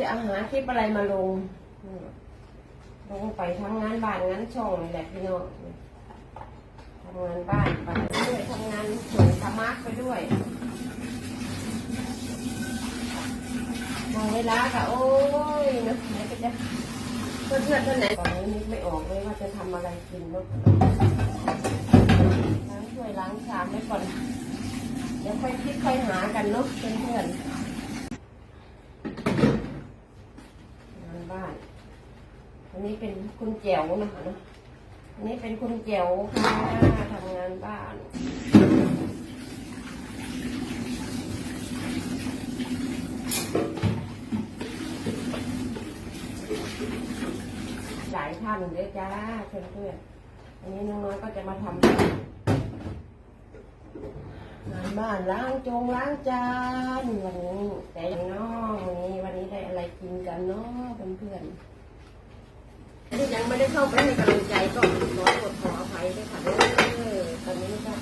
จะเอาหาคลิปอะไรมาลง ลงไปทำงงานบ้านงานช่องแหละพี่น้องทำงานบ้านไปด้วยทำงานสวนธรรมะไปด้วยมองเวลาก็โอ้ยนะไหนก็จะเพื่อนเพื่อนท่านไหนตอนนี้นึกไม่ออกเลยว่าจะทำอะไรกินเนาะล้างถ้วยล้างชามไว้ก่อนเดี๋ยวค่อยคิดค่อยหากันเนาะเพื่อนานบ้าน อันนี้ เป็นคุณแจ๋วนะคะเนาะอันนี้เป็นคุณแจ๋วค่ะทำงานบ้านหลายท่านเลยจ้าเพื่อนๆอันนี้น้องๆก็จะมาทำงานบ้านล้างจงล้างจานวันนี้แต่ยังน้องวันนี้วันนี้ได้อะไรกินกันเนาะเพื่อนๆ ที่ยังไม่ได้เข้าไปให้กำลังใจก็ขอโทษขออภัยด้วยค่ะเด้อตอนนี้ก็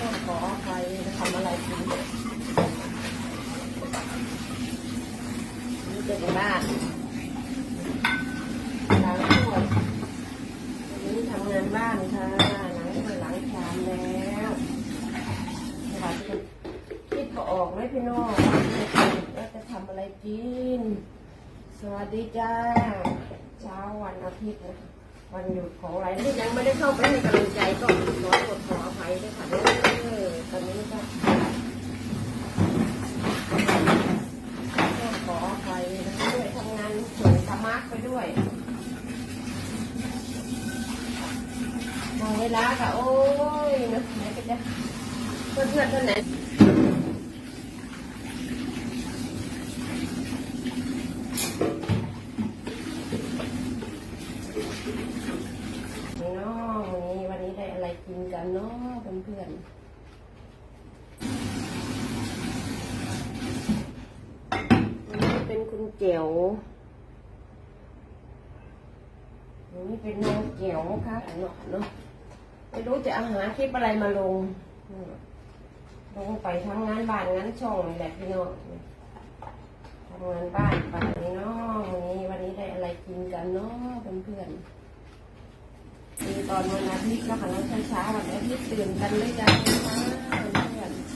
ก็ขออภัยจะทำอะไรกินนี่จะเป็นบ้านล้างถ้วยวันนี้ทำงานบ้านค่ะหลังไปหลังชามแล้วสวัสดีคิดก็ออกไหมพี่น้องำอะไรกินสวัสดีจ้า เช้าวันอาทิตย์นะวันหยุดของอะไรที่ยังไม่ได้เข้าไปให้กำลังใจก็ขอโทษขออภัยด้วยค่ะเด้อตอนนี้ก็ขออภัยด้วยทำงานสวนธรรมะไปด้วยมองเวลาก็โอ้ยนะไหนก็จะเพื่อนเพื่อนท่านไหนเนาะวันนี้วันนี้ได้อะไรกินกัน เพื่อนเพื่อนๆวันนี้เป็นคุณเจียวอันนี้เป็นน้องเกี่ยวค่ะเนาะเนาะไม่รู้จะอาหารคลิปอะไรมาลงลงไปทำงานบ้านงานช่องแหละพี่น้องทำงานบ้านไปนี่เนาะวันนี้วันนี้ได้อะไรกินกันเนาะเพื่อนๆ อนวันอาทิตย์นะคะเนาะเช้าวันอาทิตย์ตื่นกันเลยจ้าเพื่อนๆ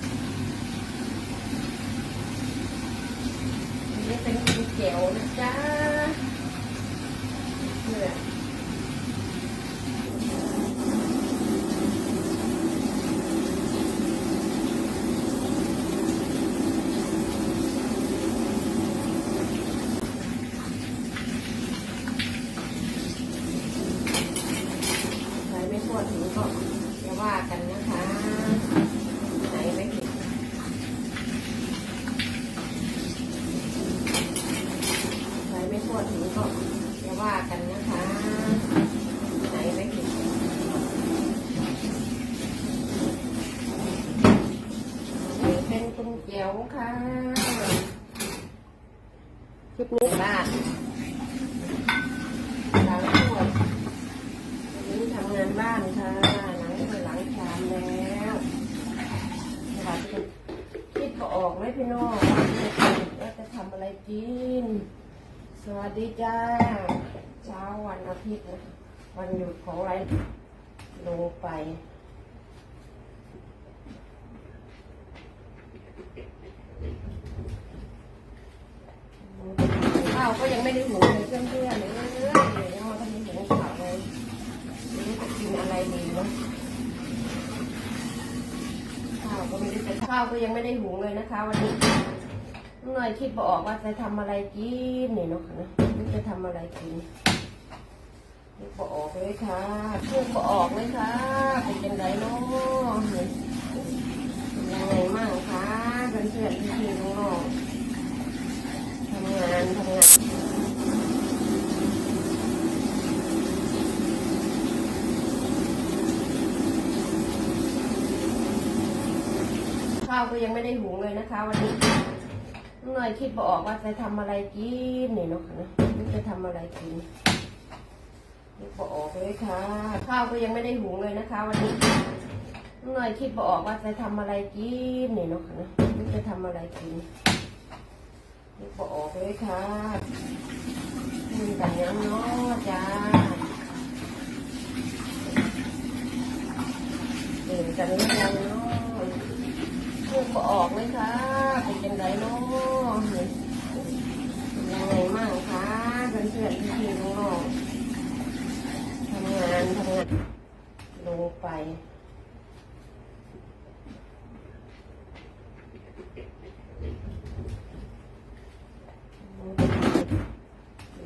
อันนี้เป็นคุณเกี่ยวนะจ๊ะเนี่ย ใครไม่ทั่วถึงก็อย่าว่ากันนะคะ ไหนไม่ถึงใครไม่ทั่วถึงก็อย่าว่า กันนะคะไหนไม่ถึงนี่เป็นคุณเจียวค่ะคลิปนี้บ้านล้างถ้วยวันนี้ทำงานบ้านค่ะหลังไปหลังชามแล้วสวัสดีคิดก็ออกไหมพี่น้องว่าจะทำอะไรกินสวัสดีจ้า วันอาทิตย์นะวันหยุดของอะไรลงไป ข้าวก็ยังไม่ได้หุงเลยเพื่อนๆเลยเรื่อยๆเลยยังมาทำหุงข้าวเลยไม่รู้จะกินอะไรดีเนาะข้าวก็ไม่ได้แต่ข้าวก็ยังไม่ได้หุงเลยนะคะ วันนี้น้องหน่อยคิดบอกว่าจะทำอะไรกินนี่เนาะนะจะทำอะไรกิน คิดบออกเลยค่ะพูดบออกเลยค่ะ เป็นยังไงเนาะยังไงมั่งคะเพื่อนๆพี่ๆน้องๆทำงานทำงานข้าวก็ยังไม่ได้หุงเลยนะคะ วันนี้หน่อยคิดบอกว่าจะทำอะไรกินนี่เนาะนะจะทำอะไรกิน คิดบออกเลยค่ะ ข้าวก็ยังไม่ได้หุงเลยนะคะ วันนี้หน่อยคิดบออกว่าจะทำอะไรกินนี่เนาะค่ะนะจะทำอะไรกินคิดบออกเลยค่ะกินกันยังเนาะจ้าเดินกันหรือยังเนาะคิดบออกเลยค่ะเป็นยังไงเนาะยังไงมั่งคะเพื่อนเพื่อนๆพี่ๆน้องๆำงานทำงานลงไป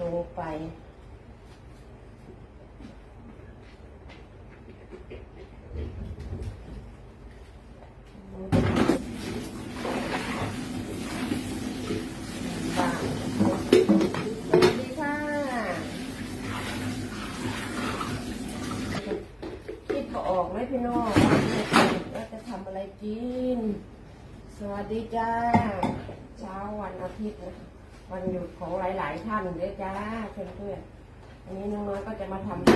ลงไป บ้างสวัสดีค่ะ คิดพอออกไหมพี่น้องว่าจะทำอะไรกิน สวัสดีจ้า เช้าวันอาทิตย์นะวันหยุดของหลาย ๆ ท่านเด้อจ้าเพื่อนๆอันนี้น้องน้อยก็จะมาทำ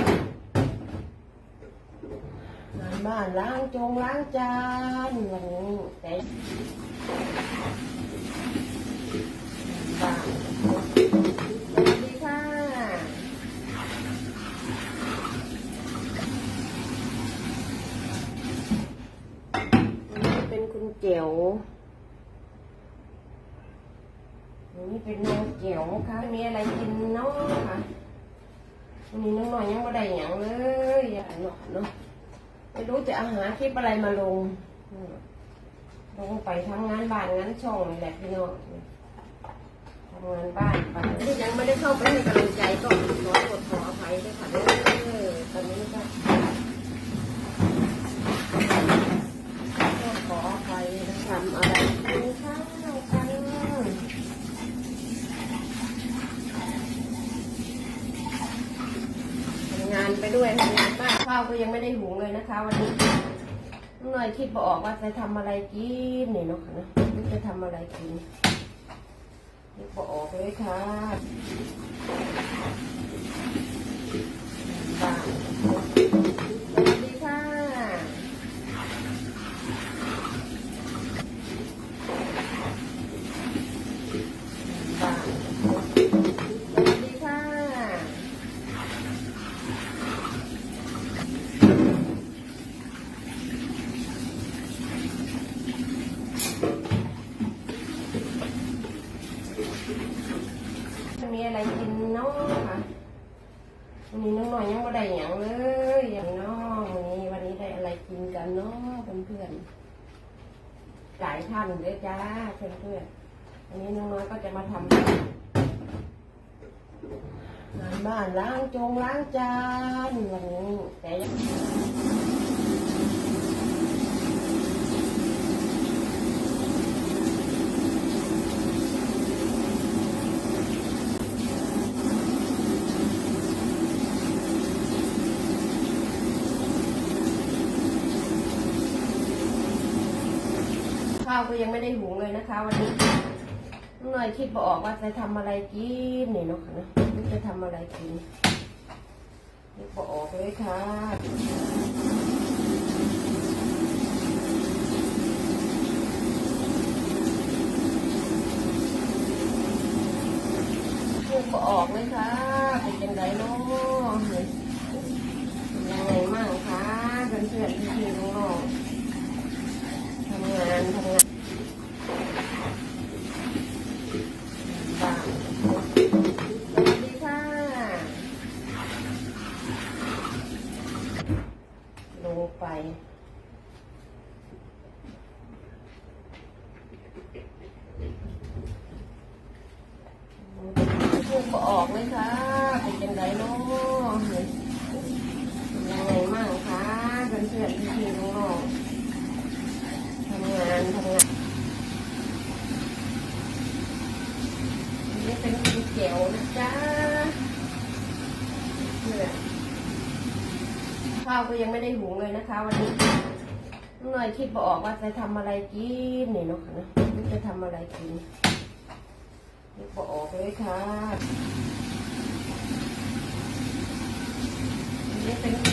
งานบ้านล้างจงล้างจานวันนี้แต่บ้านสวัสดีค่ะเป็นคุณเจียว วั นนี้เป็นนางเกี่ยวค่ะมีอะไรกินเนาะค่ะวันนี้น้องหน่อยยังไม่ได้หยังเลยอย่าเนาะเนาะไม่รู้จะอาหารคลิปอะไรมาลงลงไปทำงานบ้านงานช่องนี่แหละพี่น้องทำงานบ้านไปที่ยังไม่ได้เข้าไปให้กำลังใจก็ขอโทษขออภัยด้วยค่ะเด้อตอนนี้ก็ขออภัยทำอะไรกินข้าวกัน ทำงานไปด้วยทำงานบ้านข้าวก็ยังไม่ได้หุงเลยนะคะ วันนี้น้องหน่อยคิดบออกว่าจะทำอะไรกินนี่เนาะนะจะทำอะไรกินคิดบออกเลยค่ะบ้านสวัสดีค่ะ บ้านสวัสดีค่ะ มีอะไรกินเนาะค่ะวันนี้น้องหน่อยยังไม่ได้หยังเลยอย่างน้องวันนี้วันนี้ได้อะไรกินกันเนาะเพื่อน เหลายท่านเด้อจ้าเพื่อนๆอันนี้น้องน้อยก็จะมาทำงานบ้านล้างจงล้างจานวันนี้แต่ยัง ข้าวก็ยังไม่ได้หุงเลยนะคะ วันนี้น้องหน่อยคิดบออกว่าจะทำอะไรกินเนี่เนาะนะจะทำอะไรกินคิดบออกเลยค่ะพูดก็ออกเลยค่ะ เป็นยังไงเนาะเป็นยังไงมั่งคะเพื่อนเพื่อนๆพี่ๆน้องๆทำงาน ทำงานบ้านสวัสดีค่ะลงไปพูดก็ออกเลยค่ะเป็นยังไงเนาะยังไงมั่งคะเพื่อนเพื่อนๆพี่ๆน้องๆทำงานทำงานนี่เป็นก๋วยเตี๋ยวนะจ๊ะเพื่อข้าวก็ยังไม่ได้หุงเลยนะคะ วันนี้น้องหน่อยคิดบออกว่าจะทำอะไรกินนี่เนาะค่ะนะไม่รู้จะทำอะไรกินคิดบออกเลยค่ะนี่เป็น